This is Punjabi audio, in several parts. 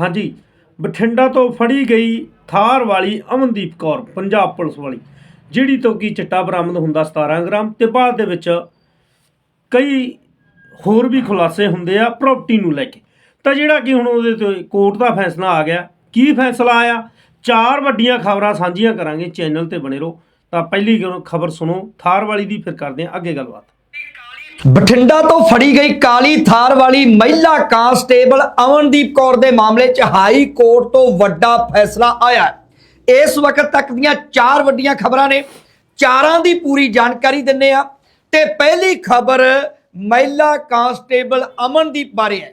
ਹਾਂਜੀ, ਬਠਿੰਡਾ ਤੋਂ ਫੜੀ ਗਈ ਥਾਰ ਵਾਲੀ ਅਮਨਦੀਪ ਕੌਰ, ਪੰਜਾਬ ਪੁਲਿਸ ਵਾਲੀ, ਜਿਹੜੀ ਤੋਂ ਕੀ ਚਿੱਟਾ ਬਰਾਮਦ ਹੁੰਦਾ 17 ਗ੍ਰਾਮ ਤੇ ਬਾਅਦ ਦੇ ਵਿੱਚ ਕਈ ਹੋਰ ਵੀ ਖੁਲਾਸੇ ਹੁੰਦੇ ਆ ਪ੍ਰਾਪਰਟੀ ਨੂੰ ਲੈ ਕੇ। ਤਾਂ ਜਿਹੜਾ ਕਿ ਹੁਣ ਉਹਦੇ ਤੇ ਕੋਰਟ ਦਾ ਫੈਸਲਾ ਆ ਗਿਆ, ਕੀ ਫੈਸਲਾ ਆਇਆ? ਚਾਰ ਵੱਡੀਆਂ ਖਬਰਾਂ ਸਾਂਝੀਆਂ ਕਰਾਂਗੇ, ਚੈਨਲ ਤੇ ਬਣੇ ਰਹੋ। ਤਾਂ ਪਹਿਲੀ ਖਬਰ ਸੁਣੋ, ਥਾਰ ਵਾਲੀ ਦੀ, ਫਿਰ ਕਰਦੇ ਹਾਂ ਅੱਗੇ ਗੱਲਬਾਤ। ਬਠਿੰਡਾ ਤੋਂ ਫੜੀ ਗਈ ਕਾਲੀ ਥਾਰ ਵਾਲੀ ਮਹਿਲਾ ਕਾਂਸਟੇਬਲ ਅਮਨਦੀਪ ਕੌਰ ਦੇ ਮਾਮਲੇ 'ਚ ਹਾਈ ਕੋਰਟ ਤੋਂ ਵੱਡਾ ਫੈਸਲਾ ਆਇਆ ਇਸ ਵਕਤ ਤੱਕ ਦੀਆਂ ਚਾਰ ਵੱਡੀਆਂ ਖਬਰਾਂ ਨੇ। ਚਾਰਾਂ ਦੀ ਪੂਰੀ ਜਾਣਕਾਰੀ ਦਿੰਨੇ ਆ। ਤੇ ਪਹਿਲੀ ਖਬਰ ਮਹਿਲਾ ਕਾਂਸਟੇਬਲ ਅਮਨਦੀਪ ਬਾਰੇ ਹੈ।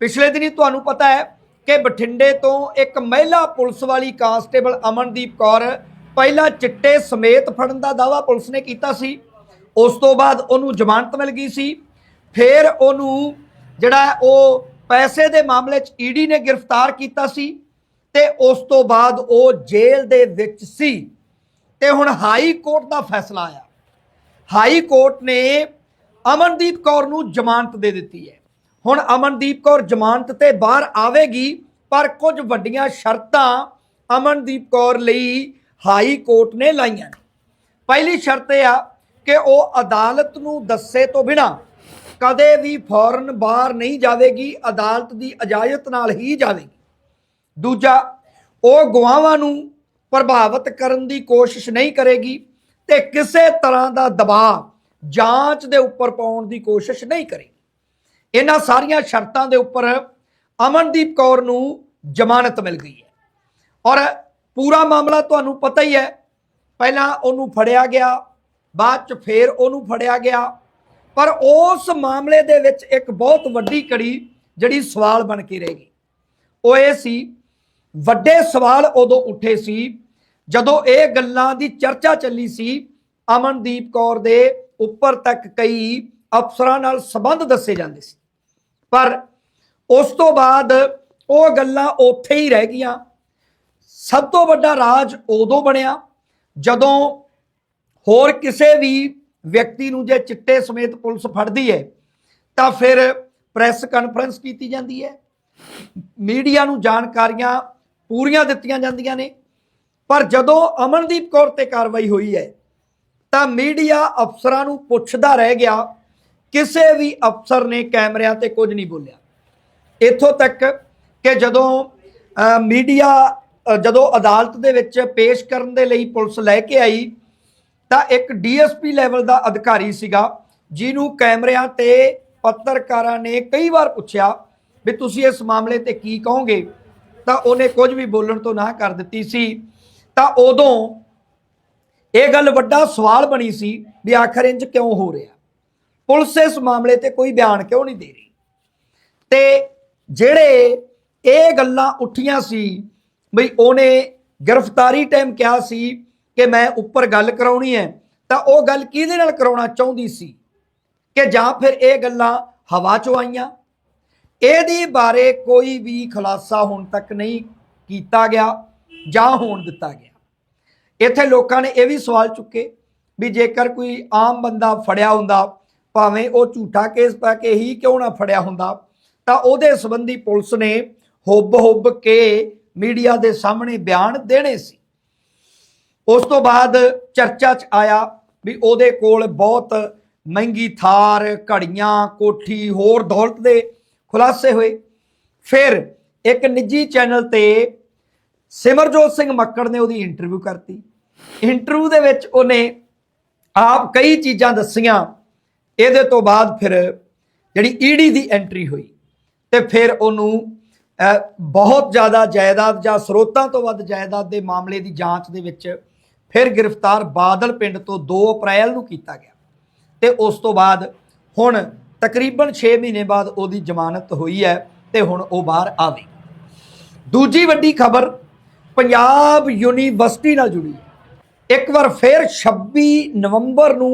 ਪਿਛਲੇ ਦਿਨੀ ਤੁਹਾਨੂੰ ਪਤਾ ਹੈ ਕਿ ਬਠਿੰਡੇ ਤੋਂ ਇੱਕ ਮਹਿਲਾ ਪੁਲਿਸ ਵਾਲੀ ਕਾਂਸਟੇਬਲ ਅਮਨਦੀਪ ਕੌਰ ਪਹਿਲਾਂ ਚਿੱਟੇ ਸਮੇਤ ਫੜਨ ਦਾ ਦਾਵਾ ਪੁਲਿਸ ਨੇ ਕੀਤਾ ਸੀ। ਉਸ ਤੋਂ ਬਾਅਦ ਉਹਨੂੰ ਜ਼ਮਾਨਤ ਮਿਲ ਗਈ ਸੀ। ਫਿਰ ਉਹਨੂੰ ਜਿਹੜਾ ਉਹ ਪੈਸੇ ਦੇ ਮਾਮਲੇ 'ਚ ਈਡੀ ਨੇ ਗ੍ਰਿਫਤਾਰ ਕੀਤਾ ਸੀ ਤੇ ਉਸ ਤੋਂ ਬਾਅਦ ਉਹ ਜੇਲ੍ਹ ਦੇ ਵਿੱਚ ਸੀ। ਤੇ ਹੁਣ ਹਾਈ ਕੋਰਟ ਦਾ ਫੈਸਲਾ ਆਇਆ। ਹਾਈ ਕੋਰਟ ਨੇ ਅਮਨਦੀਪ ਕੌਰ ਨੂੰ ਜ਼ਮਾਨਤ ਦੇ ਦਿੱਤੀ ਹੈ। ਹੁਣ ਅਮਨਦੀਪ ਕੌਰ ਜ਼ਮਾਨਤ ਤੇ ਬਾਹਰ ਆਵੇਗੀ, ਪਰ ਕੁਝ ਵੱਡੀਆਂ ਸ਼ਰਤਾਂ ਅਮਨਦੀਪ ਕੌਰ ਲਈ ਹਾਈ ਕੋਰਟ ਨੇ ਲਾਈਆਂ ਨੇ। ਪਹਿਲੀ ਸ਼ਰਤ ਇਹ ਆ ਕਿ ਉਹ ਅਦਾਲਤ ਨੂੰ ਦੱਸੇ ਤੋਂ ਬਿਨਾ ਕਦੇ ਵੀ ਫੌਰਨ ਬਾਹਰ ਨਹੀਂ ਜਾਵੇਗੀ, ਅਦਾਲਤ ਦੀ ਇਜਾਜ਼ਤ ਨਾਲ ਹੀ ਜਾਵੇਗੀ। ਦੂਜਾ, ਉਹ ਗਵਾਹਾਂ ਨੂੰ ਪ੍ਰਭਾਵਿਤ ਕਰਨ ਦੀ ਕੋਸ਼ਿਸ਼ ਨਹੀਂ ਕਰੇਗੀ ਤੇ ਕਿਸੇ ਤਰ੍ਹਾਂ ਦਾ ਦਬਾਅ ਜਾਂਚ ਦੇ ਉੱਪਰ ਪਾਉਣ ਦੀ ਕੋਸ਼ਿਸ਼ ਨਹੀਂ ਕਰੇਗੀ। ਇਹਨਾਂ ਸਾਰੀਆਂ ਸ਼ਰਤਾਂ ਦੇ ਉੱਪਰ ਅਮਨਦੀਪ ਕੌਰ ਨੂੰ ਜ਼ਮਾਨਤ ਮਿਲ ਗਈ ਹੈ। ਔਰ ਪੂਰਾ ਮਾਮਲਾ ਤੁਹਾਨੂੰ ਪਤਾ ਹੀ ਹੈ। ਪਹਿਲਾਂ ਉਹਨੂੰ ਫੜਿਆ ਗਿਆ ਬਾਅਦ ਚ ਫੇਰ ਉਹਨੂੰ ਫੜਿਆ ਗਿਆ। ਪਰ ਉਸ ਮਾਮਲੇ ਦੇ ਵਿੱਚ ਇੱਕ ਬਹੁਤ ਵੱਡੀ ਕੜੀ ਜਿਹੜੀ ਸਵਾਲ ਬਣ ਕੇ ਰਹਿ ਗਈ। ਉਹ ਇਹ ਸੀ, ਵੱਡੇ ਸਵਾਲ ਉਦੋਂ ਉੱਠੇ ਸੀ ਜਦੋਂ ਇਹ ਗੱਲਾਂ ਦੀ ਚਰਚਾ ਚੱਲੀ ਸੀ ਅਮਨਦੀਪ ਕੌਰ ਦੇ ਉੱਪਰ ਤੱਕ ਕਈ ਅਫਸਰਾਂ ਨਾਲ ਸੰਬੰਧ ਦੱਸੇ ਜਾਂਦੇ ਸੀ। ਪਰ ਉਸ ਤੋਂ ਬਾਅਦ ਉਹ ਗੱਲਾਂ ਉੱਥੇ ਹੀ ਰਹਿ ਗਈਆਂ। ਸਭ ਤੋਂ ਵੱਡਾ ਰਾਜ ਉਦੋਂ ਬਣਿਆ ਜਦੋਂ ਹੋਰ ਕਿਸੇ ਵੀ ਵਿਅਕਤੀ ਨੂੰ ਜੇ ਚਿੱਟੇ ਸਮੇਤ ਪੁਲਿਸ ਫੜਦੀ ਹੈ, ਤਾਂ ਫਿਰ ਪ੍ਰੈਸ ਕਾਨਫਰੰਸ ਕੀਤੀ ਜਾਂਦੀ ਹੈ। ਮੀਡੀਆ ਨੂੰ ਜਾਣਕਾਰੀਆਂ ਪੂਰੀਆਂ ਦਿੱਤੀਆਂ ਜਾਂਦੀਆਂ ਨੇ। ਪਰ ਜਦੋਂ ਅਮਨਦੀਪ ਕੌਰ ਤੇ ਕਾਰਵਾਈ ਹੋਈ ਹੈ, ਤਾਂ ਮੀਡੀਆ ਅਫਸਰਾਂ ਨੂੰ ਪੁੱਛਦਾ ਰਹਿ ਗਿਆ, ਕਿਸੇ ਵੀ ਅਫਸਰ ਨੇ ਕੈਮਰਿਆਂ ਤੇ ਕੁਝ ਨਹੀਂ ਬੋਲਿਆ। ਇੱਥੋਂ ਤੱਕ ਕਿ ਜਦੋਂ ਮੀਡੀਆ ਜਦੋਂ ਅਦਾਲਤ ਦੇ ਵਿੱਚ ਪੇਸ਼ ਕਰਨ ਦੇ ਲਈ ਪੁਲਿਸ ਲੈ ਕੇ ਆਈ ਤਾਂ ਇੱਕ ਡੀਐਸਪੀ ਲੈਵਲ ਦਾ ਅਧਿਕਾਰੀ ਸੀਗਾ, ਜਿਹਨੂੰ ਕੈਮਰਿਆਂ ਤੇ ਪੱਤਰਕਾਰਾਂ ਨੇ ਕਈ ਵਾਰ ਪੁੱਛਿਆ ਵੀ ਤੁਸੀਂ ਇਸ ਮਾਮਲੇ ਤੇ ਕੀ ਕਹੋਗੇ? ਤਾਂ ਉਹਨੇ ਕੁਝ ਵੀ ਬੋਲਣ ਤੋਂ ਨਾ ਕਰ ਦਿੱਤੀ ਸੀ। ਤਾਂ ਉਦੋਂ ਇਹ ਗੱਲ ਵੱਡਾ ਸਵਾਲ ਬਣੀ ਸੀ ਵੀ ਆਖਰ ਇੰਜ ਕਿਉਂ ਹੋ ਰਿਹਾ? ਪੁਲਿਸ ਇਸ ਮਾਮਲੇ ਤੇ ਕੋਈ ਬਿਆਨ ਕਿਉਂ ਨਹੀਂ ਦੇ ਰਹੀ? ਤੇ ਜਿਹੜੇ ਇਹ ਗੱਲਾਂ ਉੱਠੀਆਂ ਸੀ, ਬਈ ਉਹਨੇ ਗ੍ਰਿਫਤਾਰੀ ਟਾਈਮ ਕਿਹਾ ਸੀ ਕਿ ਮੈਂ ਉੱਪਰ ਗੱਲ ਕਰਾਉਣੀ ਹੈ, ਤਾਂ ਉਹ ਗੱਲ ਕਿਹਦੇ ਨਾਲ ਕਰਾਉਣਾ ਚਾਹੁੰਦੀ ਸੀ? ਕਿ ਜਾਂ ਫਿਰ ਇਹ ਗੱਲਾਂ ਹਵਾ 'ਚੋਂ ਆਈਆਂ? ਇਹਦੇ ਬਾਰੇ ਕੋਈ ਵੀ ਖੁਲਾਸਾ ਹੁਣ ਤੱਕ ਨਹੀਂ ਕੀਤਾ ਗਿਆ ਜਾਂ ਹੋਣ ਦਿੱਤਾ ਗਿਆ। ਇੱਥੇ ਲੋਕਾਂ ਨੇ ਇਹ ਵੀ ਸਵਾਲ ਚੁੱਕੇ ਵੀ ਜੇਕਰ ਕੋਈ ਆਮ ਬੰਦਾ ਫੜਿਆ ਹੁੰਦਾ, ਭਾਵੇਂ ਉਹ ਝੂਠਾ ਕੇਸ ਪਾ ਕੇ ਹੀ ਕਿਉਂ ਨਾ ਫੜਿਆ ਹੁੰਦਾ, ਤਾਂ ਉਹਦੇ ਸੰਬੰਧੀ ਪੁਲਿਸ ਨੇ ਹੁੱਬ ਹੁੱਬ ਕੇ ਮੀਡੀਆ ਦੇ ਸਾਹਮਣੇ ਬਿਆਨ ਦੇਣੇ ਸੀ। ਉਸ ਤੋਂ ਬਾਅਦ ਚਰਚਾ 'ਚ ਆਇਆ ਵੀ ਉਹਦੇ ਕੋਲ ਬਹੁਤ ਮਹਿੰਗੀ ਥਾਰ, ਘੜੀਆਂ, ਕੋਠੀ, ਹੋਰ ਦੌਲਤ ਦੇ ਖੁਲਾਸੇ ਹੋਏ। ਫਿਰ ਇੱਕ ਨਿੱਜੀ ਚੈਨਲ ਤੇ ਸਿਮਰਜੋਤ ਸਿੰਘ ਮੱਕੜ ਨੇ ਉਹਦੀ ਇੰਟਰਵਿਊ ਕਰਤੀ। ਇੰਟਰਵਿਊ ਦੇ ਵਿੱਚ ਉਹਨੇ ਆਪ ਕਈ ਚੀਜ਼ਾਂ ਦੱਸੀਆਂ। ਇਹਦੇ ਤੋਂ ਬਾਅਦ ਫਿਰ ਜਿਹੜੀ ਈਡੀ ਦੀ ਐਂਟਰੀ ਹੋਈ ਤੇ ਫਿਰ ਉਹਨੂੰ ਬਹੁਤ ਜ਼ਿਆਦਾ ਜਾਇਦਾਦ ਜਾਂ ਸਰੋਤਾਂ ਤੋਂ ਵੱਧ ਜਾਇਦਾਦ ਦੇ ਮਾਮਲੇ ਦੀ ਜਾਂਚ ਦੇ ਵਿੱਚ ਫਿਰ ਗ੍ਰਿਫਤਾਰ ਬਾਦਲ ਪਿੰਡ ਤੋਂ 2 ਅਪ੍ਰੈਲ ਨੂੰ ਕੀਤਾ ਗਿਆ ਤੇ ਉਸ ਤੋਂ ਬਾਅਦ ਹੁਣ ਤਕਰੀਬਨ 6 ਮਹੀਨੇ ਬਾਅਦ ਉਹਦੀ ਜ਼ਮਾਨਤ ਹੋਈ ਹੈ ਤੇ ਹੁਣ ਉਹ ਬਾਹਰ ਆਵੇ ਦੂਜੀ ਵੱਡੀ ਖਬਰ ਪੰਜਾਬ ਯੂਨੀਵਰਸਿਟੀ ਨਾਲ ਜੁੜੀ ਹੈ। ਇੱਕ ਵਾਰ ਫਿਰ 26 ਨਵੰਬਰ ਨੂੰ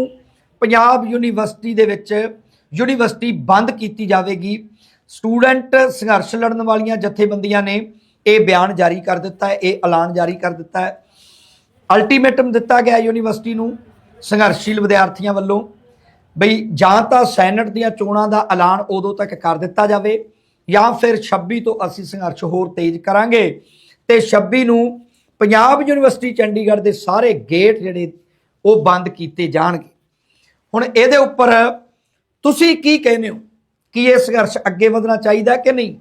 ਪੰਜਾਬ ਯੂਨੀਵਰਸਿਟੀ ਦੇ ਵਿੱਚ ਯੂਨੀਵਰਸਿਟੀ ਬੰਦ ਕੀਤੀ ਜਾਵੇਗੀ। ਸਟੂਡੈਂਟ ਸੰਘਰਸ਼ ਲੜਨ ਵਾਲੀਆਂ ਜਥੇਬੰਦੀਆਂ ਨੇ ਇਹ ਬਿਆਨ ਜਾਰੀ ਕਰ ਦਿੱਤਾ ਹੈ, ਇਹ ਐਲਾਨ ਜਾਰੀ ਕਰ ਦਿੱਤਾ ਹੈ। ਅਲਟੀਮੇਟਮ ਦਿੱਤਾ ਗਿਆ ਯੂਨੀਵਰਸਿਟੀ ਨੂੰ ਸੰਘਰਸ਼ੀਲ ਵਿਦਿਆਰਥੀਆਂ ਵੱਲੋਂ ਬਈ ਜਾਂ ਤਾਂ ਸੈਨੇਟ ਦੀਆਂ ਚੋਣਾਂ ਦਾ ਐਲਾਨ ਉਦੋਂ ਤੱਕ ਕਰ ਦਿੱਤਾ ਜਾਵੇ ਜਾਂ ਫਿਰ 26 ਤੋਂ ਅਸੀਂ ਸੰਘਰਸ਼ ਹੋਰ ਤੇਜ਼ ਕਰਾਂਗੇ। ਤੇ 26 ਨੂੰ ਪੰਜਾਬ ਯੂਨੀਵਰਸਿਟੀ ਚੰਡੀਗੜ੍ਹ ਦੇ ਸਾਰੇ ਗੇਟ ਜਿਹੜੇ ਉਹ ਬੰਦ ਕੀਤੇ ਜਾਣਗੇ। ਹੁਣ ਇਹਦੇ ਉੱਪਰ ਤੁਸੀਂ ਕੀ ਕਹਿੰਦੇ ਹੋ? ਕਿ ਇਹ ਸੰਘਰਸ਼ ਅੱਗੇ ਵਧਣਾ ਚਾਹੀਦਾ ਕਿ ਨਹੀਂ?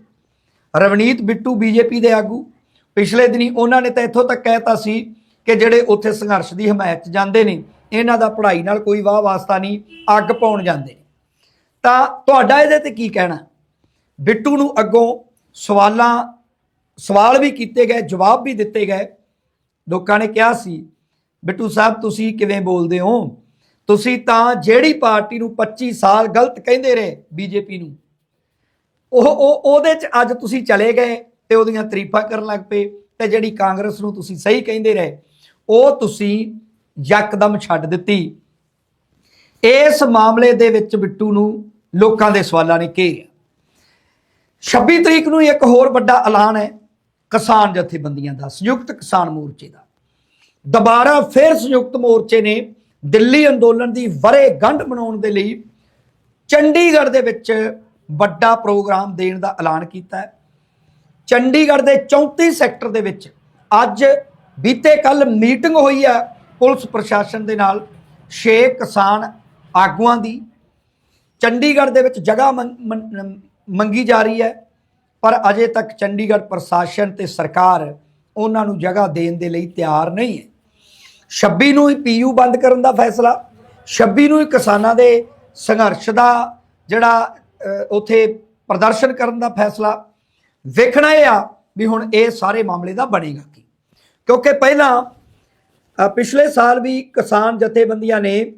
ਰਵਨੀਤ ਬਿੱਟੂ ਬੀਜੇਪੀ ਦੇ ਆਗੂ। ਪਿਛਲੇ ਦਿਨੀ ਉਹਨਾਂ ਨੇ ਤਾਂ ਇੱਥੋਂ ਤੱਕ ਕਹਿਤਾ ਸੀ ਕਿ ਜਿਹੜੇ ਉੱਥੇ ਸੰਘਰਸ਼ ਦੀ ਹਮਾਇਤ 'ਚ ਜਾਂਦੇ ਨੇ, ਇਹਨਾਂ ਦਾ ਪੜ੍ਹਾਈ ਨਾਲ ਕੋਈ ਵਾਹ ਵਾਸਤਾ ਨਹੀਂ, ਅੱਗ ਪਾਉਣ ਜਾਂਦੇ ਨੇ। ਤਾਂ ਤੁਹਾਡਾ ਇਹਦੇ ਤੇ ਕੀ ਕਹਿਣਾ? ਬਿੱਟੂ ਨੂੰ ਅੱਗੋਂ ਸਵਾਲਾਂ, ਸਵਾਲ ਵੀ ਕੀਤੇ ਗਏ, ਜਵਾਬ ਵੀ ਦਿੱਤੇ ਗਏ। ਲੋਕਾਂ ਨੇ ਕਿਹਾ ਸੀ, ਬਿੱਟੂ ਸਾਹਿਬ, ਤੁਸੀਂ ਕਿਵੇਂ ਬੋਲਦੇ ਹੋ? ਤੁਸੀਂ ਤਾਂ ਜਿਹੜੀ ਪਾਰਟੀ ਨੂੰ 25 ਸਾਲ ਗਲਤ ਕਹਿੰਦੇ ਰਹੇ ਬੀਜੇਪੀ ਨੂੰ। ਉਹ ਉਹ, ਉਹਦੇ ਚ ਅੱਜ ਤੁਸੀਂ ਚਲੇ ਗਏ ਤੇ ਉਹਦੀਆਂ ਤਾਰੀਫਾਂ ਕਰਨ ਲੱਗ ਪਏ ਤੇ ਜਿਹੜੀ ਕਾਂਗਰਸ ਨੂੰ ਤੁਸੀਂ ਸਹੀ ਕਹਿੰਦੇ ਰਹੇ ਉਹ ਤੁਸੀਂ ਯਕਦਮ ਛੱਡ ਦਿੱਤੀ। ਇਸ ਮਾਮਲੇ ਦੇ ਵਿੱਚ ਬਿੱਟੂ ਨੂੰ ਲੋਕਾਂ ਦੇ ਸਵਾਲਾਂ ਨੇ ਘੇਰਿਆ। 26 ਤਰੀਕ ਨੂੰ ਇੱਕ ਹੋਰ ਵੱਡਾ ਐਲਾਨ ਹੈ, ਕਿਸਾਨ ਜਥੇਬੰਦੀਆਂ ਦਾ, ਸੰਯੁਕਤ ਕਿਸਾਨ ਮੋਰਚੇ ਦਾ। ਦੁਬਾਰਾ ਫਿਰ ਸੰਯੁਕਤ ਮੋਰਚੇ ਨੇ ਦਿੱਲੀ ਅੰਦੋਲਨ ਦੀ ਵਰੇ ਗੰਢ ਬਣਾਉਣ ਦੇ ਲਈ ਚੰਡੀਗੜ੍ਹ ਦੇ ਵਿੱਚ ਵੱਡਾ ਪ੍ਰੋਗਰਾਮ ਦੇਣ ਦਾ ਐਲਾਨ ਕੀਤਾ ਹੈ। ਚੰਡੀਗੜ੍ਹ ਦੇ 34 ਸੈਕਟਰ ਦੇ ਵਿੱਚ ਅੱਜ ਬੀਤੇ ਕੱਲ ਮੀਟਿੰਗ ਹੋਈ ਆ ਪੁਲਿਸ ਪ੍ਰਸ਼ਾਸਨ ਦੇ ਨਾਲ ਛੇ ਕਿਸਾਨ ਆਗੂਆਂ ਦੀ। ਚੰਡੀਗੜ੍ਹ ਦੇ ਵਿੱਚ ਜਗ੍ਹਾ ਮੰਗ- ਮੰਗੀ ਜਾ ਰਹੀ ਹੈ ਪਰ ਅਜੇ ਤੱਕ ਚੰਡੀਗੜ੍ਹ ਪ੍ਰਸ਼ਾਸਨ ਤੇ ਸਰਕਾਰ ਉਹਨਾਂ ਨੂੰ ਜਗ੍ਹਾ ਦੇਣ ਦੇ ਲਈ ਤਿਆਰ ਨਹੀਂ ਹੈ। 26 ਨੂੰ ਹੀ ਪੀਯੂ ਬੰਦ ਕਰਨ ਦਾ ਫੈਸਲਾ 26 ਨੂੰ ਹੀ ਕਿਸਾਨਾਂ ਦੇ ਸੰਘਰਸ਼ ਦਾ ਜਿਹੜਾ ਅ, ਉੱਥੇ ਪ੍ਰਦਰਸ਼ਨ ਕਰਨ ਦਾ ਫੈਸਲਾ। ਵੇਖਣਾ ਇਹ ਆ ਵੀ ਹੁਣ ਇਹ ਸਾਰੇ ਮਾਮਲੇ ਦਾ ਬਣੇਗਾ ਕੀ। ਕਿਉਂਕਿ ਪਹਿਲਾਂ ਪਿਛਲੇ ਸਾਲ ਵੀ ਕਿਸਾਨ ਜਥੇਬੰਦੀਆਂ ਨੇ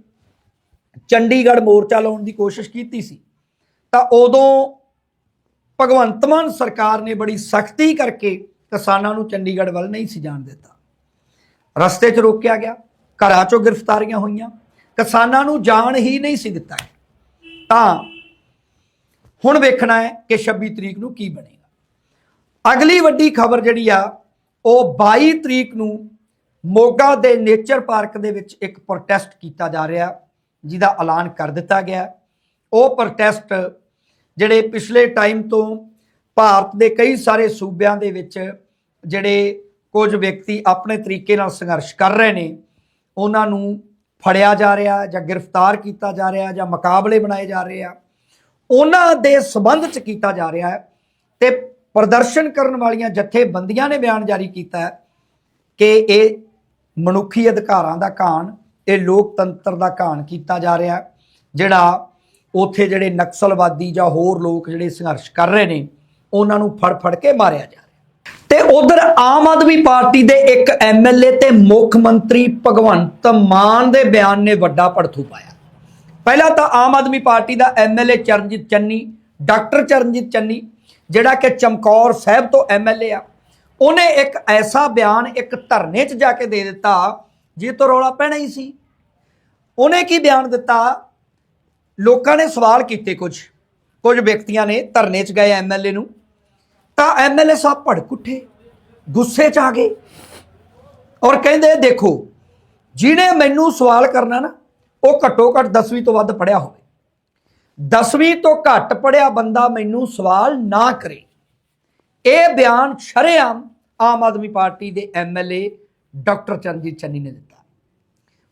ਚੰਡੀਗੜ੍ਹ ਮੋਰਚਾ ਲਾਉਣ ਦੀ ਕੋਸ਼ਿਸ਼ ਕੀਤੀ ਸੀ। ਤਾਂ ਉਦੋਂ ਭਗਵੰਤ ਮਾਨ ਸਰਕਾਰ ਨੇ ਬੜੀ ਸਖਤੀ ਕਰਕੇ ਕਿਸਾਨਾਂ ਨੂੰ ਚੰਡੀਗੜ੍ਹ ਵੱਲ ਨਹੀਂ ਸੀ ਜਾਣ ਦਿੱਤਾ। ਰਸਤੇ 'ਚ ਰੋਕਿਆ ਗਿਆ, ਘਰਾਂ 'ਚੋਂ ਗ੍ਰਿਫਤਾਰੀਆਂ ਹੋਈਆਂ, ਕਿਸਾਨਾਂ ਨੂੰ ਜਾਣ ਹੀ ਨਹੀਂ ਸੀ ਦਿੱਤਾ। ਤਾਂ ਹੁਣ ਵੇਖਣਾ ਹੈ ਕਿ 26 ਤਰੀਕ ਨੂੰ ਕੀ ਬਣੇਗਾ। ਅਗਲੀ ਵੱਡੀ ਖਬਰ ਜਿਹੜੀ ਆ ਉਹ 22 ਤਰੀਕ ਨੂੰ ਮੋਗਾ ਦੇ ਨੇਚਰ ਪਾਰਕ ਦੇ ਵਿੱਚ ਇੱਕ ਪ੍ਰੋਟੈਸਟ ਕੀਤਾ ਜਾ ਰਿਹਾ, ਜਿਹਦਾ ਐਲਾਨ ਕਰ ਦਿੱਤਾ ਗਿਆ। ਉਹ ਪ੍ਰੋਟੈਸਟ ਜਿਹੜੇ ਪਿਛਲੇ ਟਾਈਮ ਤੋਂ ਭਾਰਤ ਦੇ ਕਈ ਸਾਰੇ ਸੂਬਿਆਂ ਦੇ ਵਿੱਚ ਜਿਹੜੇ ਕੁਝ ਵਿਅਕਤੀ ਆਪਣੇ ਤਰੀਕੇ ਨਾਲ ਸੰਘਰਸ਼ ਕਰ ਰਹੇ ਨੇ, ਉਹਨਾਂ ਨੂੰ ਫੜਿਆ ਜਾ ਰਿਹਾ ਜਾਂ ਗ੍ਰਿਫਤਾਰ ਕੀਤਾ ਜਾ ਰਿਹਾ ਜਾਂ ਮੁਕਾਬਲੇ ਬਣਾਏ ਜਾ ਰਹੇ ਆ। ਉਹਨਾਂ ਦੇ ਸਬੰਧ ਚ ਕੀਤਾ ਜਾ ਰਿਹਾ ਹੈ ਤੇ ਪ੍ਰਦਰਸ਼ਨ ਕਰਨ ਵਾਲੀਆਂ ਜਥੇਬੰਦੀਆਂ ਨੇ ਬਿਆਨ ਜਾਰੀ ਕੀਤਾ ਕਿ ਇਹ ਮਨੁੱਖੀ ਅਧਿਕਾਰਾਂ ਦਾ ਘਾਣ ਇਹ ਲੋਕਤੰਤਰ ਦਾ ਘਾਣ ਕੀਤਾ ਜਾ ਰਿਹਾ ਜਿਹੜਾ ਉਥੇ ਜਿਹੜੇ ਨਕਸਲਵਾਦੀ ਜਾਂ ਹੋਰ ਲੋਕ ਜਿਹੜੇ ਸੰਘਰਸ਼ ਕਰ ਰਹੇ ਨੇ, ਉਹਨਾਂ ਨੂੰ ਫੜ ਫੜ ਕੇ ਮਾਰਿਆ ਜਾ ਰਿਹਾ ਤੇ ਉਧਰ ਆਮ ਆਦਮੀ ਪਾਰਟੀ ਦੇ ਇੱਕ ਐਮਐਲਏ ਤੇ ਮੁੱਖ ਮੰਤਰੀ ਭਗਵੰਤ ਮਾਨ ਦੇ ਬਿਆਨ ਨੇ ਵੱਡਾ ਪੜਥੂ ਪਾਇਆ। ਪਹਿਲਾਂ ਤਾਂ ਆਮ ਆਦਮੀ ਪਾਰਟੀ ਦਾ ਐਮਐਲਏ ਚਰਨਜੀਤ ਚੰਨੀ, ਡਾਕਟਰ ਚਰਨਜੀਤ ਚੰਨੀ ਜਿਹੜਾ ਕਿ ਚਮਕੌਰ ਸਾਹਿਬ ਤੋਂ ਐਮਐਲਏ ਆ, ਉਹਨੇ ਇੱਕ ਐਸਾ ਬਿਆਨ ਇੱਕ ਧਰਨੇ 'ਚ ਜਾ ਕੇ ਦੇ ਦਿੱਤਾ ਜਿਹ ਤੋਂ ਰੌਲਾ ਪੈਣਾ ਹੀ ਸੀ। ਉਹਨੇ ਕੀ ਬਿਆਨ ਦਿੱਤਾ? ਲੋਕਾਂ ਨੇ ਸਵਾਲ ਕੀਤੇ ਕੁਝ ਕੁਝ ਵਿਅਕਤੀਆਂ ਨੇ ਧਰਨੇ 'ਚ ਗਏ ਐਮਐਲਏ ਨੂੰ। ਤਾਂ ਐਮਐਲਏ ਸਾਹਿਬ ਭੜਕ ਉੱਠੇ, ਗੁੱਸੇ 'ਚ ਆ ਗਏ ਔਰ ਕਹਿੰਦੇ, ਦੇਖੋ, ਜਿਹਨੇ ਮੈਨੂੰ ਸਵਾਲ ਕਰਨਾ ਨਾ, ਉਹ ਘੱਟੋ ਘੱਟ 10ਵੀਂ ਤੋਂ ਵੱਧ ਪੜਿਆ ਹੋਵੇ। 10ਵੀਂ ਤੋਂ ਘੱਟ ਪੜਿਆ ਬੰਦਾ ਮੈਨੂੰ ਸਵਾਲ ਨਾ ਕਰੇ। ਇਹ ਬਿਆਨ ਸ਼ਰੇਆਮ ਆਮ ਆਦਮੀ ਪਾਰਟੀ ਦੇ ਐਮਐਲਏ ਡਾਕਟਰ ਚਰਨਜੀਤ ਚੰਨੀ ਨੇ ਦਿੱਤਾ।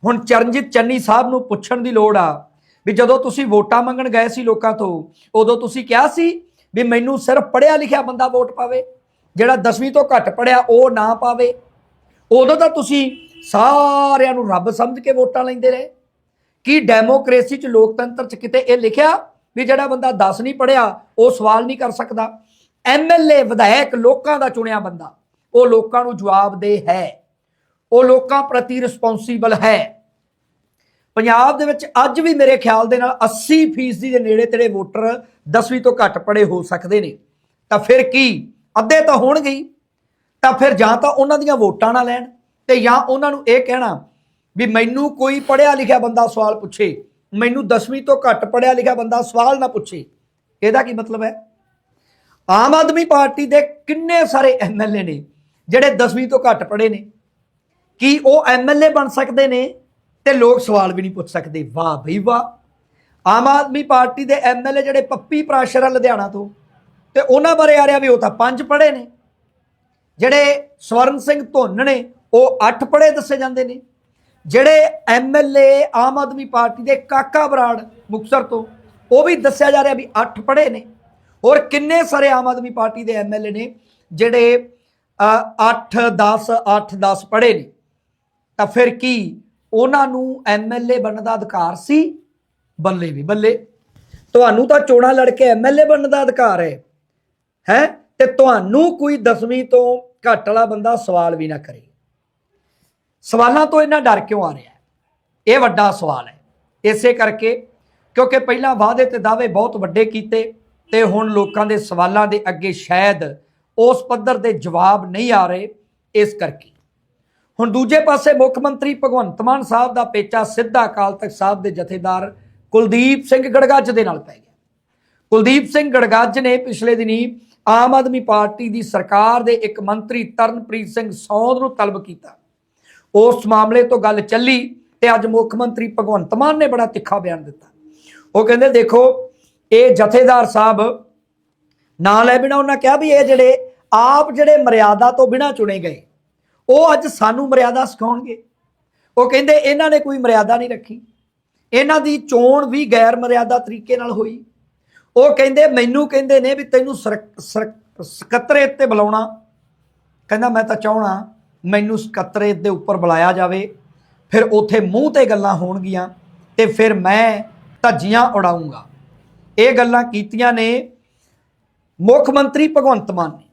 ਹੁਣ ਚਰਨਜੀਤ ਚੰਨੀ ਸਾਹਿਬ ਨੂੰ ਪੁੱਛਣ ਦੀ ਲੋੜ ਆ ਵੀ ਜਦੋਂ ਤੁਸੀਂ ਵੋਟਾਂ ਮੰਗਣ ਗਏ ਸੀ ਲੋਕਾਂ ਤੋਂ, ਉਦੋਂ ਤੁਸੀਂ ਕਿਹਾ ਸੀ ਵੀ ਮੈਨੂੰ ਸਿਰਫ ਪੜਿਆ ਲਿਖਿਆ ਬੰਦਾ ਵੋਟ ਪਾਵੇ, ਜਿਹੜਾ 10ਵੀਂ ਤੋਂ ਘੱਟ ਪੜਿਆ ਉਹ ਨਾ ਪਾਵੇ? ਉਦੋਂ ਤਾਂ ਤੁਸੀਂ ਸਾਰਿਆਂ ਨੂੰ ਰੱਬ ਸਮਝ ਕੇ ਵੋਟਾਂ ਲੈਂਦੇ ਰਹੇ। ਕੀ ਡੈਮੋਕ੍ਰੇਸੀ ਚ ਲੋਕਤੰਤਰ ਚ ਕਿਤੇ ਇਹ ਲਿਖਿਆ ਵੀ ਜਿਹੜਾ ਬੰਦਾ 10 ਨਹੀਂ ਪੜਿਆ ਉਹ ਸਵਾਲ ਨਹੀਂ ਕਰ ਸਕਦਾ? ਐਮਐਲਏ ਵਿਧਾਇਕ ਲੋਕਾਂ ਦਾ ਚੁਣਿਆ ਬੰਦਾ। ਉਹ ਲੋਕਾਂ ਨੂੰ ਜਵਾਬਦੇਹ ਹੈ। ਉਹ ਲੋਕਾਂ ਪ੍ਰਤੀ ਰਿਸਪੌਂਸੀਬਲ ਹੈ। ਪੰਜਾਬ ਦੇ ਵਿੱਚ ਅੱਜ ਵੀ ਮੇਰੇ ਖਿਆਲ ਦੇ ਨਾਲ 80% ਦੇ ਨੇੜੇ ਤੇੜੇ ਵੋਟਰ 10ਵੀਂ ਤੋਂ ਘੱਟ ਪੜੇ ਹੋ ਸਕਦੇ ਨੇ। ਤਾਂ ਫਿਰ ਕੀ? ਅੱਧੇ ਤਾਂ ਹੋਣਗੇ ਤਾਂ ਫਿਰ ਜਾਂ ਤਾਂ ਉਹਨਾਂ ਦੀਆਂ ਵੋਟਾਂ ਨਾ ਲੈਣ ਤੇ ਜਾਂ ਉਹਨਾਂ ਨੂੰ ਇਹ ਕਹਿਣਾ ਵੀ ਮੈਨੂੰ ਕੋਈ ਪੜਿਆ ਲਿਖਿਆ ਬੰਦਾ ਸਵਾਲ ਪੁੱਛੇ, ਮੈਨੂੰ 10ਵੀਂ ਤੋਂ ਘੱਟ ਪੜਿਆ ਲਿਖਿਆ ਬੰਦਾ ਸਵਾਲ ਨਾ ਪੁੱਛੇ, ਇਹਦਾ ਕੀ ਮਤਲਬ ਹੈ? ਆਮ ਆਦਮੀ ਪਾਰਟੀ ਦੇ ਕਿੰਨੇ ਸਾਰੇ ਐਮਐਲਏ ਨੇ ਜਿਹੜੇ 10ਵੀਂ ਤੋਂ ਘੱਟ ਪੜੇ ਨੇ? ਕੀ ਉਹ ਐਮਐਲਏ ਬਣ ਸਕਦੇ ਨੇ ਤੇ ਲੋਕ ਸਵਾਲ ਵੀ ਨਹੀਂ ਪੁੱਛ ਸਕਦੇ? ਵਾਹ ਬਈ ਵਾਹ। ਆਮ ਆਦਮੀ ਪਾਰਟੀ ਦੇ ਐਮਐਲਏ ਜਿਹੜੇ ਪੱਪੀ ਪ੍ਰਾਸ਼ਰ ਆ ਲੁਧਿਆਣਾ ਤੋਂ, ਤੇ ਉਹਨਾਂ ਬਾਰੇ ਆ ਰਿਹਾ ਵੀ ਉਹ ਤਾਂ ਪੰਜ ਪੜ੍ਹੇ ਨੇ। ਜਿਹੜੇ ਸਵਰਨ ਸਿੰਘ ਧੁੰਨ ਨੇ, ਉਹ 8 ਪੜ੍ਹੇ ਦੱਸੇ ਜਾਂਦੇ ਨੇ। ਜਿਹੜੇ ਐਮਐਲਏ ਆਮ ਆਦਮੀ ਪਾਰਟੀ ਦੇ ਕਾਕਾ ਬਰਾੜ ਮੁਕਤਸਰ ਤੋਂ, ਉਹ ਵੀ ਦੱਸਿਆ ਜਾ ਰਿਹਾ ਵੀ 8 ਪੜ੍ਹੇ ਨੇ। ਔਰ ਕਿੰਨੇ ਸਾਰੇ ਆਮ ਆਦਮੀ ਪਾਰਟੀ ਦੇ ਐਮਐਲਏ ਨੇ, ਜਿਹੜੇ 8 10 8 10 ਪੜ੍ਹੇ ਨੇ। ਤਾਂ ਫਿਰ ਕੀ ਉਹਨਾਂ ਨੂੰ ਐਮਐਲਏ ਬਣਨ ਦਾ ਅਧਿਕਾਰ ਸੀ? ਬੱਲੇ ਵੀ ਬੱਲੇ। ਤੁਹਾਨੂੰ ਤਾਂ ਚੋਣਾਂ ਲੜ ਕੇ ਐਮਐਲਏ ਬਣਨ ਦਾ ਅਧਿਕਾਰ ਹੈ। ਹੈ? ਤੇ ਤੁਹਾਨੂੰ ਕੋਈ ਦਸਵੀਂ ਤੋਂ ਘੱਟ ਵਾਲਾ ਬੰਦਾ ਸਵਾਲ ਵੀ ਨਾ ਕਰੇ। ਸਵਾਲਾਂ ਤੋਂ ਇਹਨਾਂ ਡਰ ਕਿਉਂ ਆ ਰਿਹਾ ਹੈ? ਇਹ ਵੱਡਾ ਸਵਾਲ ਹੈ। ਇਸੇ ਕਰਕੇ ਕਿਉਂਕਿ ਪਹਿਲਾਂ ਵਾਅਦੇ ਤੇ ਦਾਅਵੇ ਬਹੁਤ ਵੱਡੇ ਕੀਤੇ ਤੇ ਹੁਣ ਲੋਕਾਂ ਦੇ ਸਵਾਲਾਂ ਦੇ ਅੱਗੇ ਸ਼ਾਇਦ ਉਸ ਪੱਧਰ ਦੇ ਜਵਾਬ ਨਹੀਂ ਆ ਰਹੇ, ਇਸ ਕਰਕੇ। ਹੁਣ ਦੂਜੇ ਪਾਸੇ ਮੁੱਖ ਮੰਤਰੀ ਭਗਵੰਤ ਮਾਨ ਸਾਹਿਬ ਦਾ ਪੇਚਾ ਸਿੱਧਾ ਅਕਾਲ ਤਖਤ ਸਾਹਿਬ ਦੇ ਜਥੇਦਾਰ ਕੁਲਦੀਪ ਸਿੰਘ ਗੜਗੱਜ ਦੇ ਨਾਲ ਪੈ ਗਿਆ। ਕੁਲਦੀਪ ਸਿੰਘ ਗੜਗੱਜ ਨੇ ਪਿਛਲੇ ਦਿਨੀ ਆਮ ਆਦਮੀ ਪਾਰਟੀ ਦੀ ਸਰਕਾਰ ਦੇ ਇੱਕ ਮੰਤਰੀ ਤਰਨਪ੍ਰੀਤ ਸਿੰਘ ਸੌਂਦ ਨੂੰ ਤਲਬ ਕੀਤਾ। ਉਸ ਮਾਮਲੇ ਤੋਂ ਗੱਲ ਚੱਲੀ ਤੇ ਅੱਜ ਮੁੱਖ ਮੰਤਰੀ ਭਗਵੰਤ ਮਾਨ ਨੇ ਬੜਾ ਤਿੱਖਾ ਬਿਆਨ ਦਿੱਤਾ। ਉਹ ਕਹਿੰਦੇ, ਦੇਖੋ, ਇਹ ਜਥੇਦਾਰ ਸਾਹਿਬ ਨਾਂ ਲੈ ਬਿਨਾ ਉਹਨਾਂ ਕਿਹਾ ਵੀ ਇਹ ਜਿਹੜੇ ਆਪ ਜਿਹੜੇ ਮਰਿਆਦਾ ਤੋਂ ਬਿਨਾ ਚੁਣੇ ਗਏ, ਉਹ ਅੱਜ ਸਾਨੂੰ ਮਰਿਆਦਾ ਸਿਖਾਉਣਗੇ। ਉਹ ਕਹਿੰਦੇ, ਇਹਨਾਂ ਨੇ ਕੋਈ ਮਰਿਆਦਾ ਨਹੀਂ ਰੱਖੀ। ਇਹਨਾਂ ਦੀ ਚੋਣ ਵੀ ਗੈਰ ਮਰਿਆਦਾ ਤਰੀਕੇ ਨਾਲ ਹੋਈ। ਉਹ ਕਹਿੰਦੇ, ਮੈਨੂੰ ਕਹਿੰਦੇ ਨੇ ਵੀ ਤੈਨੂੰ ਸਰਕ- ਸਰਕ- ਸਕੱਤਰੇਤ ਤੇ ਬੁਲਾਉਣਾ। ਕਹਿੰਦਾ, ਮੈਂ ਤਾਂ ਚਾਹਣਾ ਮੈਨੂੰ ਸਕੱਤਰੇਤ ਦੇ ਉੱਪਰ ਬੁਲਾਇਆ ਜਾਵੇ, ਫਿਰ ਉੱਥੇ ਮੂੰਹ ਤੇ ਗੱਲਾਂ ਹੋਣਗੀਆਂ ਤੇ ਫਿਰ ਮੈਂ ਧੱਜੀਆਂ ਉਡਾਊਂਗਾ। ਇਹ ਗੱਲਾਂ ਕੀਤੀਆਂ ਨੇ ਮੁੱਖ ਮੰਤਰੀ ਭਗਵੰਤ ਮਾਨ ਨੇ।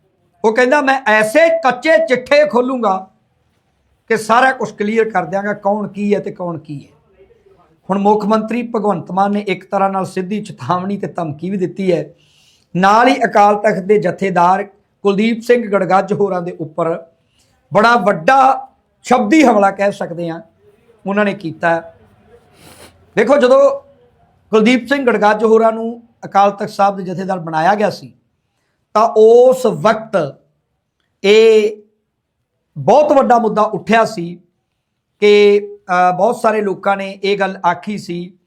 ਉਹ ਕਹਿੰਦਾ, ਮੈਂ ਐਸੇ ਕੱਚੇ ਚਿੱਠੇ ਖੋਲੂੰਗਾ ਕਿ ਸਾਰਾ ਕੁਝ ਕਲੀਅਰ ਕਰ ਦਿਆਂਗਾ, ਕੌਣ ਕੀ ਹੈ ਤੇ ਕੌਣ ਕੀ ਹੈ। ਹੁਣ ਮੁੱਖ ਮੰਤਰੀ ਭਗਵੰਤ ਮਾਨ ਨੇ ਇੱਕ ਤਰ੍ਹਾਂ ਨਾਲ ਸਿੱਧੀ ਚੇਤਾਵਨੀ ਤੇ ਧਮਕੀ ਵੀ ਦਿੱਤੀ ਹੈ। ਨਾਲ ਹੀ ਅਕਾਲ ਤਖਤ ਦੇ ਜਥੇਦਾਰ ਕੁਲਦੀਪ ਸਿੰਘ ਗੜਗੱਜ ਹੋਰਾਂ ਦੇ ਉੱਪਰ ਬੜਾ ਵੱਡਾ ਸ਼ਬਦੀ ਹਮਲਾ ਕਹਿ ਸਕਦੇ ਆ ਉਹਨਾਂ ਨੇ ਕੀਤਾ। ਦੇਖੋ, ਜਦੋਂ ਕੁਲਦੀਪ ਸਿੰਘ ਗੜਗਾਜ ਹੋਰਾਂ ਨੂੰ ਅਕਾਲ ਤਖਤ ਸਾਹਿਬ ਦੇ ਜਥੇਦਾਰ ਬਣਾਇਆ ਗਿਆ ਸੀ, ਤਾਂ ਉਸ ਵਕਤ ਇਹ ਬਹੁਤ ਵੱਡਾ ਮੁੱਦਾ ਉੱਠਿਆ ਸੀ ਕਿ ਬਹੁਤ ਸਾਰੇ ਲੋਕਾਂ ਨੇ ਇਹ ਗੱਲ ਆਖੀ ਸੀ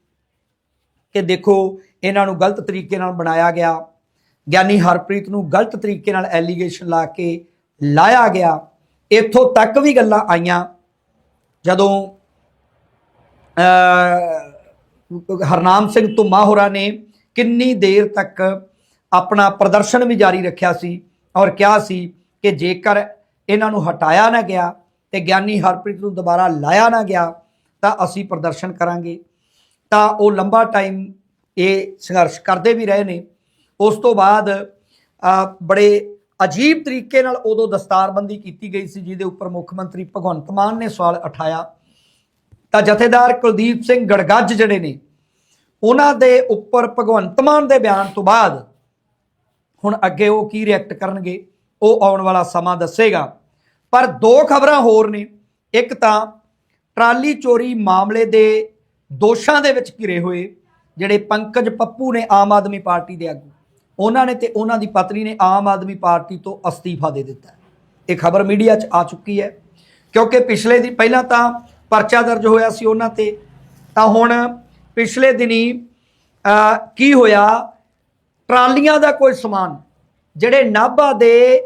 ਕਿ ਦੇਖੋ, ਇਹਨਾਂ ਨੂੰ ਗਲਤ ਤਰੀਕੇ ਨਾਲ ਬਣਾਇਆ ਗਿਆ। ਗਿਆਨੀ ਹਰਪ੍ਰੀਤ ਨੂੰ ਗਲਤ ਤਰੀਕੇ ਨਾਲ ਐਲੀਗੇਸ਼ਨ ਲਾ ਕੇ ਲਾਇਆ ਗਿਆ। ਇੱਥੋਂ ਤੱਕ ਵੀ ਗੱਲਾਂ ਆਈਆਂ ਜਦੋਂ ਹਰਨਾਮ ਸਿੰਘ ਧੁੰਮਾ ਹੋਰਾਂ ਨੇ ਕਿੰਨੀ ਦੇਰ ਤੱਕ ਆਪਣਾ ਪ੍ਰਦਰਸ਼ਨ ਵੀ ਜਾਰੀ ਰੱਖਿਆ ਸੀ ਔਰ ਕਿਹਾ ਸੀ ਕਿ ਜੇਕਰ ਇਹਨਾਂ ਨੂੰ ਹਟਾਇਆ ਨਾ ਗਿਆ ਤੇ ਗਿਆਨੀ ਹਰਪ੍ਰੀਤ ਨੂੰ ਦੁਬਾਰਾ ਲਾਇਆ ਨਾ ਗਿਆ, ਤਾਂ ਅਸੀਂ ਪ੍ਰਦਰਸ਼ਨ ਕਰਾਂਗੇ। ਤਾਂ ਉਹ ਲੰਬਾ ਟਾਈਮ ਇਹ ਸੰਘਰਸ਼ ਕਰਦੇ ਵੀ ਰਹੇ ਨੇ। ਉਸ ਤੋਂ ਬਾਅਦ ਬੜੇ ਅਜੀਬ ਤਰੀਕੇ ਨਾਲ ਉਦੋਂ ਦਸਤਾਰਬੰਦੀ ਕੀਤੀ ਗਈ ਸੀ, ਜਿਹਦੇ ਉੱਪਰ ਮੁੱਖ ਮੰਤਰੀ ਭਗਵੰਤ ਮਾਨ ਨੇ ਸਵਾਲ ਉਠਾਇਆ। ਤਾਂ ਜਥੇਦਾਰ ਕੁਲਦੀਪ ਸਿੰਘ ਗੜਗੱਜ ਜਿਹੜੇ ਨੇ, ਉਹਨਾਂ ਦੇ ਉੱਪਰ ਭਗਵੰਤ ਮਾਨ ਦੇ ਬਿਆਨ ਤੋਂ ਬਾਅਦ ਹੁਣ ਅੱਗੇ ਉਹ ਕੀ ਰਿਐਕਟ ਕਰਨਗੇ, ਉਹ ਆਉਣ ਵਾਲਾ ਸਮਾਂ ਦੱਸੇਗਾ। ਪਰ ਦੋ ਖਬਰਾਂ ਹੋਰ ਨੇ। ਇੱਕ ਤਾਂ ਟਰਾਲੀ ਚੋਰੀ ਮਾਮਲੇ ਦੇ ਦੋਸ਼ਾਂ ਦੇ ਵਿੱਚ ਘਿਰੇ ਹੋਏ, ਜਿਹੜੇ ਪੰਕਜ ਪੱਪੂ ਨੇ ਆਮ ਆਦਮੀ ਪਾਰਟੀ ਦੇ ਆਗੂ। ਉਹਨਾਂ ਨੇ ਤੇ ਉਹਨਾਂ ਦੀ ਪਤਨੀ ਨੇ ਆਮ ਆਦਮੀ ਪਾਰਟੀ ਤੋਂ ਅਸਤੀਫਾ ਦੇ ਦਿੱਤਾ ਇਹ ਖਬਰ ਮੀਡੀਆ 'ਚ ਆ ਚੁੱਕੀ ਹੈ। ਕਿਉਂਕਿ ਪਿਛਲੇ ਦਿਨ ਪਹਿਲਾਂ ਤਾਂ ਪਰਚਾ ਦਰਜ ਹੋਇਆ ਸੀ ਉਹਨਾਂ ਤੇ। ਤਾਂ ਹੁਣ ਪਿਛਲੇ ਦਿਨੀ ਕੀ ਹੋਇਆ? ਟਰਾਲੀਆਂ ਦਾ ਕੋਈ ਸਮਾਨ, ਜਿਹੜੇ ਨਾਭਾ ਦੇ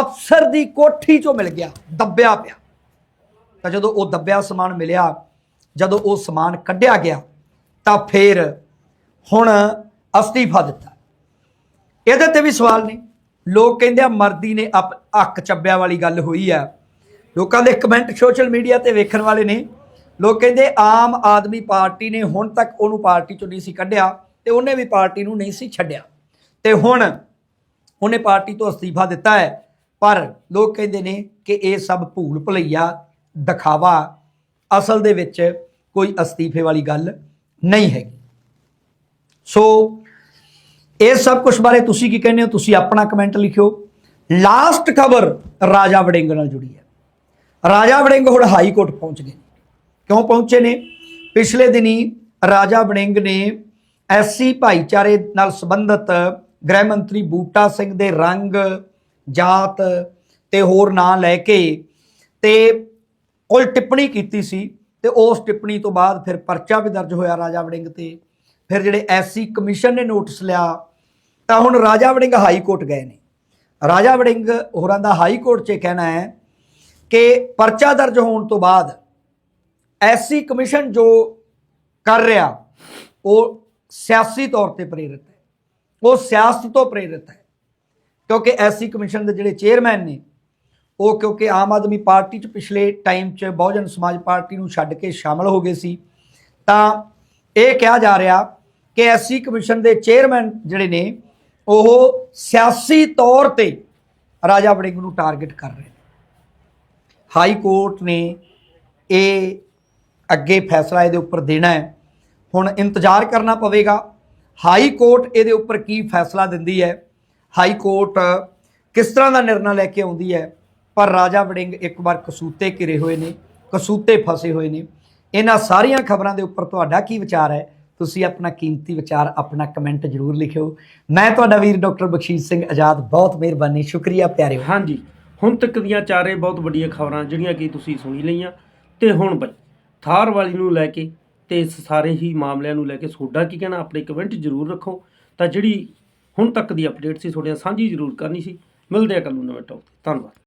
ਅਫਸਰ ਦੀ ਕੋਠੀ ਚੋਂ ਮਿਲ ਗਿਆ, ਦੱਬਿਆ ਪਿਆ। ਤਾਂ ਜਦੋਂ ਉਹ ਦੱਬਿਆ ਸਮਾਨ ਮਿਲਿਆ, ਜਦੋਂ ਉਹ ਸਮਾਨ ਕੱਢਿਆ ਗਿਆ, ਤਾਂ ਫਿਰ ਹੁਣ ਅਸਤੀਫਾ ਦਿੱਤਾ। ਇਹਦੇ ਤੇ ਵੀ ਸਵਾਲ ਨੇ। ਲੋਕ ਕਹਿੰਦੇ ਆ ਮਰਦੀ ਨੇ ਅਪ- ਅੱਕ ਚੱਬਿਆ ਵਾਲੀ ਗੱਲ ਹੋਈ ਆ। ਲੋਕਾਂ ਦੇ ਕਮੈਂਟ ਸੋਸ਼ਲ ਮੀਡੀਆ ਤੇ ਵੇਖਣ ਵਾਲੇ ਨੇ। ਲੋਕ ਕਹਿੰਦੇ ਆਮ ਆਦਮੀ ਪਾਰਟੀ ਨੇ ਹੁਣ ਤੱਕ ਉਹਨੂੰ ਪਾਰਟੀ ਚੋਂ ਨਹੀਂ ਸੀ ਕੱਢਿਆ ਤੇ ਉਹਨੇ ਵੀ ਪਾਰਟੀ ਨੂੰ ਨਹੀਂ ਸੀ ਛੱਡਿਆ। ਤੇ ਹੁਣ ਉਹਨੇ ਪਾਰਟੀ ਤੋਂ ਅਸਤੀਫਾ ਦਿੱਤਾ ਹੈ। ਪਰ ਲੋਕ ਕਹਿੰਦੇ ਨੇ ਕਿ ਇਹ ਸਭ ਭੂਲ ਭੁਲਈਆ ਦਿਖਾਵਾ ਅਸਲ ਦੇ ਵਿੱਚ ਕੋਈ ਅਸਤੀਫੇ ਵਾਲੀ ਗੱਲ ਨਹੀਂ ਹੈਗੀ। ਸੋ ਇਹ ਸਭ ਕੁਝ ਬਾਰੇ ਤੁਸੀਂ ਕੀ ਕਹਿੰਦੇ ਹੋ? ਤੁਸੀਂ ਆਪਣਾ ਕਮੈਂਟ ਲਿਖਿਓ। ਲਾਸਟ ਖਬਰ ਰਾਜਾ ਵੜਿੰਗ ਨਾਲ ਜੁੜੀ ਹੈ। ਰਾਜਾ ਵੜਿੰਗ ਹੁਣ ਹਾਈ ਕੋਰਟ ਪਹੁੰਚ ਗਏ ਕਿਉਂ ਪਹੁੰਚੇ ਨੇ? ਪਿਛਲੇ ਦਿਨੀ ਰਾਜਾ ਵੜਿੰਗ ਨੇ ਐਸਸੀ ਭਾਈਚਾਰੇ ਨਾਲ ਸੰਬੰਧਿਤ ਗ੍ਰਹਿ ਮੰਤਰੀ ਬੂਟਾ ਸਿੰਘ ਦੇ ਰੰਗ, ਜਾਤ ਤੇ ਹੋਰ ਨਾਂ ਲੈ ਕੇ ਤੇ ਕੋਈ ਟਿੱਪਣੀ ਕੀਤੀ ਸੀ ਤੇ ਉਸ ਟਿੱਪਣੀ ਤੋਂ ਬਾਅਦ ਫਿਰ ਪਰਚਾ ਵੀ ਦਰਜ ਹੋਇਆ ਰਾਜਾ ਵੜਿੰਗ ਤੇ। ਫਿਰ ਜਿਹੜੇ ਐਸਸੀ ਕਮਿਸ਼ਨ ਨੇ ਨੋਟਿਸ ਲਿਆ ਤਾਂ ਹੁਣ ਰਾਜਾ ਵੜਿੰਗ ਹਾਈ ਕੋਰਟ ਗਏ ਨੇ। ਰਾਜਾ ਵੜਿੰਗ ਹੋਰਾਂ ਦਾ ਹਾਈ ਕੋਰਟ 'ਚ ਇਹ ਕਹਿਣਾ ਹੈ ਕਿ ਪਰਚਾ ਦਰਜ ਹੋਣ ਤੋਂ ਬਾਅਦ ਐਸਸੀ ਕਮਿਸ਼ਨ ਜੋ ਕਰ ਰਿਹਾ, ਉਹ ਸਿਆਸੀ ਤੌਰ ਤੇ ਪ੍ਰੇਰਿਤ ਹੈ। ਉਹ ਸਿਆਸਤ ਤੋਂ ਪ੍ਰੇਰਿਤ ਹੈ, ਕਿਉਂਕਿ ਐਸਸੀ ਕਮਿਸ਼ਨ ਦੇ ਜਿਹੜੇ ਚੇਅਰਮੈਨ ਨੇ, ਉਹ ਕਿਉਂਕਿ ਆਮ ਆਦਮੀ ਪਾਰਟੀ 'ਚ ਪਿਛਲੇ ਟਾਈਮ 'ਚ ਬਹੁਜਨ ਸਮਾਜ ਪਾਰਟੀ ਨੂੰ ਛੱਡ ਕੇ ਸ਼ਾਮਲ ਹੋ ਗਏ ਸੀ, ਤਾਂ ਇਹ ਕਿਹਾ ਜਾ ਰਿਹਾ ਕਿ ਐਸਸੀ ਕਮਿਸ਼ਨ ਦੇ ਚੇਅਰਮੈਨ ਜਿਹੜੇ ਨੇ ਉਹ ਸਿਆਸੀ ਤੌਰ ਤੇ ਰਾਜਾ ਵੜਿੰਗ ਨੂੰ ਟਾਰਗੇਟ ਕਰ ਰਹੇ ਨੇ। ਹਾਈ ਕੋਰਟ ਨੇ ਇਹ ਅੱਗੇ ਫੈਸਲਾ ਇਹਦੇ ਉੱਪਰ ਦੇਣਾ ਹੈ। ਹੁਣ ਇੰਤਜ਼ਾਰ ਕਰਨਾ ਪਵੇਗਾ। ਹਾਈ ਕੋਰਟ ਇਹਦੇ ਉੱਪਰ ਕੀ ਫੈਸਲਾ ਦਿੰਦੀ ਹੈ? ਹਾਈ ਕੋਰਟ ਕਿਸ ਤਰ੍ਹਾਂ ਦਾ ਨਿਰਣਾ ਲੈ ਕੇ ਆਉਂਦੀ ਹੈ? ਪਰ ਰਾਜਾ ਵੜਿੰਗ ਇੱਕ ਵਾਰ ਕਸੂਤੇ ਘਿਰੇ ਹੋਏ ਨੇ, ਕਸੂਤੇ ਫਸੇ ਹੋਏ ਨੇ। ਇਹਨਾਂ ਸਾਰੀਆਂ ਖਬਰਾਂ ਦੇ ਉੱਪਰ ਤੁਹਾਡਾ ਕੀ ਵਿਚਾਰ ਹੈ? ਤੁਸੀਂ ਆਪਣਾ ਕੀਮਤੀ ਵਿਚਾਰ, ਆਪਣਾ ਕਮੈਂਟ ਜ਼ਰੂਰ ਲਿਖਿਓ। ਮੈਂ ਤੁਹਾਡਾ ਵੀਰ ਡਾਕਟਰ ਬਖਸ਼ੀਸ਼ ਸਿੰਘ ਆਜ਼ਾਦ, ਬਹੁਤ ਮਿਹਰਬਾਨੀ, ਸ਼ੁਕਰੀਆ ਪਿਆਰਿਓ। ਹਾਂਜੀ, ਹੁਣ ਤੱਕ ਦੀਆਂ ਚਾਰੇ ਬਹੁਤ ਵੱਡੀਆਂ ਖਬਰਾਂ, ਜਿਹੜੀਆਂ ਕਿ ਤੁਸੀਂ ਸੁਣੀ ਲਈਆਂ। ਤੇ ਹੁਣ ਬਈ, ਥਾਰ ਵਾਲੀ ਨੂੰ ਲੈ ਕੇ ਤੇ ਇਸ ਸਾਰੇ ਹੀ ਮਾਮਲਿਆਂ ਨੂੰ ਲੈ ਕੇ ਤੁਹਾਡਾ ਕੀ ਕਹਿਣਾ, ਆਪਣੇ ਕਮੈਂਟ ਜ਼ਰੂਰ ਰੱਖੋ। ਤਾਂ ਜਿਹੜੀ ਹੁਣ ਤੱਕ ਦੀ ਅਪਡੇਟ ਸੀ, ਤੁਹਾਡੇ ਨਾਲ ਸਾਂਝੀ ਜ਼ਰੂਰ ਕਰਨੀ ਸੀ। ਮਿਲਦੇ ਆ ਕੱਲ ਨੂੰ ਨਵੇਂ ਟੌਪ ਤੇ। ਧੰਨਵਾਦ।